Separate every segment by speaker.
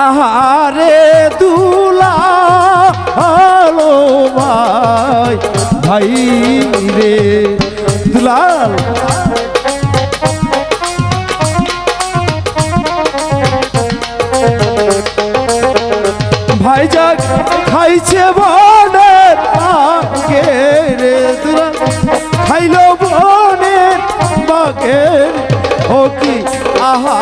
Speaker 1: আহারে দুলা আলো ভাই ভাই রে। দুলাল। ভাই যাক, খাইছে বনের আগে রে দুলাল খাইল বনের বাগের হকি আহা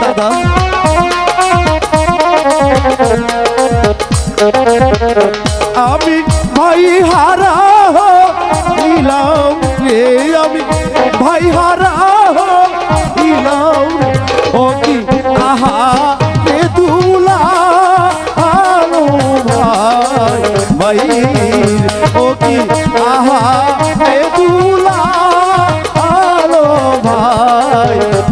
Speaker 2: दादा আমি ভাই
Speaker 1: হারা হইলাম রে আমি ভাই হারা হইলাম ও কি আহা রে দুলা আলো ভাই ভাই ও কি আহা রে দুলা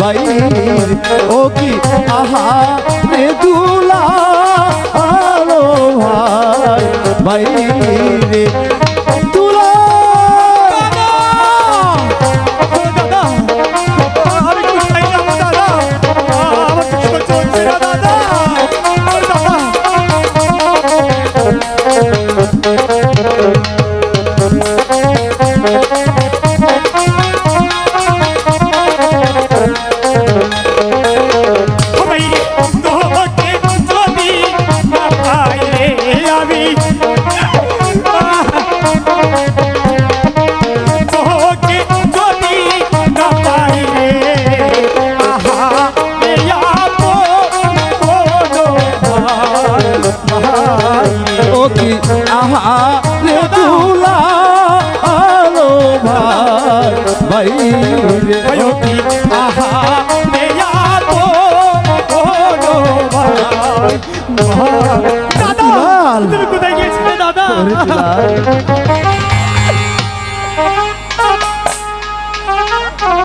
Speaker 2: বাইর ও
Speaker 1: কি আহা মৃদুলা আলো ভাই
Speaker 2: বাইরে দাদা কোথায় গিয়েছিলে দাদা?